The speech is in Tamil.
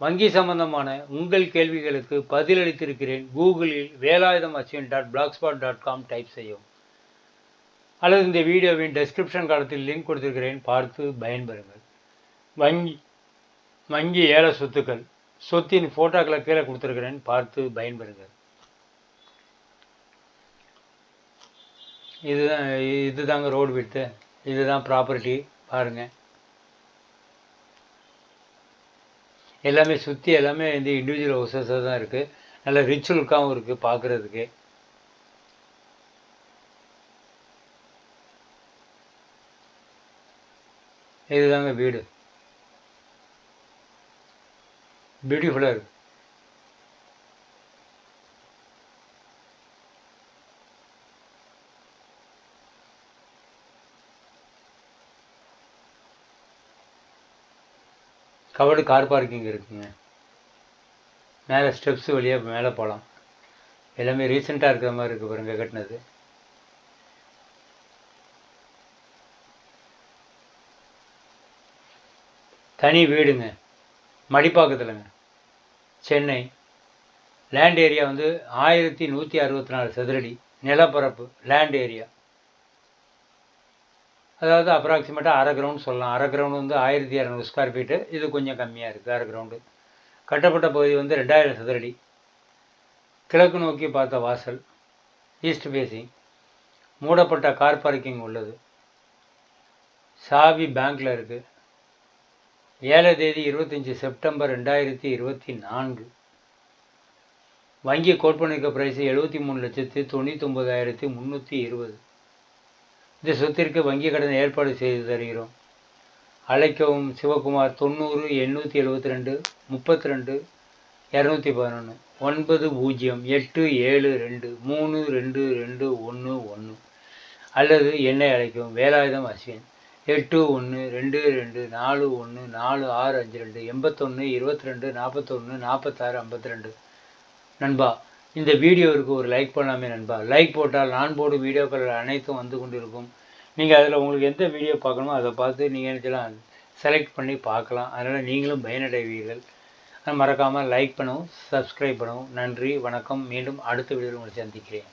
வங்கி சம்பந்தமான உங்கள் கேள்விகளுக்கு பதிலளித்திருக்கிறேன். கூகுளில் Velayudham Achiyan dot blogspot dot com type செய்யவும். அல்லது இந்த வீடியோவின் டெஸ்கிரிப்ஷன் காலத்தில் லிங்க் கொடுத்திருக்கிறேன். பார்த்து பயன்பெறுங்கள். வங்கி வங்கி ஏல சொத்துக்கள். சொத்தின் ஃபோட்டோக்களை கீழே கொடுத்துருக்கிறேன். பார்த்து பயன்பெறுங்கள். இதுதான் இதுதாங்க ரோடு விட்டு இதுதான் ப்ராப்பர்ட்டி பாருங்கள் எல்லாமே சுற்றி எல்லாமே இந்த இண்டிவிஜுவல் ஹவுசஸாக தான் இருக்குது நல்ல ரிச் லுக்காகவும் இருக்குது பார்க்குறதுக்கு இதுதாங்க வீடு. பியூட்டிஃபுல்லாக இருக்குது கவர்டு கார் பார்க்கிங் இருக்குங்க. மேலே ஸ்டெப்ஸ் வழியாக மேலே போகலாம் எல்லாமே ரீசெண்டாக இருக்கிற மாதிரி இருக்குது பாருங்க கட்டினது. தனி வீடுங்க. மடிப்பாக்கத்தில்ங்க. சென்னை. லேண்ட் ஏரியா வந்து ஆயிரத்தி நூற்றி அறுபத்தி நாலு சதுரடி நிலப்பரப்பு லேண்ட் ஏரியா அதாவது அப்ராக்சிமேட்டாக அரை கிரவுண்ட் சொல்லலாம். அரை கிரவுண்டு வந்து ஆயிரத்தி இரநூறு ஸ்கொயர் ஃபீட்டு இது கொஞ்சம் கம்மியாக இருக்குது அரை கிரவுண்டு கட்டப்பட்ட பகுதி வந்து ரெண்டாயிரம் சதுரடி கிழக்கு நோக்கி பார்த்த வாசல் ஈஸ்ட் ஃபேஸிங் மூடப்பட்ட கார் பார்க்கிங் உள்ளது. சாவி பேங்க்கில் இருக்குது ஏழை தேதி இருபத்தஞ்சி செப்டம்பர் ரெண்டாயிரத்தி இருபத்தி நான்கு. வங்கி கோட் பண்ணிருக்க ப்ரைஸு எழுபத்தி மூணு லட்சத்து தொண்ணூற்றி ஒம்பதாயிரத்தி முந்நூற்றி இருபது. இந்த சொத்திற்கு வங்கி கடன் ஏற்பாடு செய்து தருகிறோம். அழைக்கவும் சிவகுமார் தொண்ணூறு எண்ணூற்றி எழுபத்தி ரெண்டு முப்பத்தி ரெண்டு இரநூத்தி பதினொன்று ஒன்பது பூஜ்ஜியம் எட்டு ஏழு ரெண்டு மூணு ரெண்டு ரெண்டு ஒன்று ஒன்று அல்லது என்னை அழைக்கவும். வேலாயுதம் அஸ்வின். எட்டு ஒன்று ரெண்டு ரெண்டு நாலு ஒன்று நாலு ஆறு அஞ்சு ரெண்டு எண்பத்தொன்று இருபத்தி ரெண்டு நாற்பத்தொன்று நாற்பத்தாறு ஐம்பத்தி ரெண்டு நண்பா இந்த வீடியோவிற்கு ஒரு லைக் பண்ணாமே நண்பா. லைக் போட்டால் நான் போடும் வீடியோக்கள் அனைத்தும் வந்து கொண்டிருக்கும். நீங்கள் அதில் உங்களுக்கு எந்த வீடியோ பார்க்கணுமோ அதை பார்த்து நீங்கள் நினச்சலாம் செலக்ட் பண்ணி பார்க்கலாம். அதனால் நீங்களும் பயனடைவீர்கள். மறக்காமல் லைக் பண்ணவும் சப்ஸ்கிரைப் பண்ணவும். நன்றி வணக்கம். மீண்டும் அடுத்த வீடியோவில் உங்களை சந்திக்கிறேன்.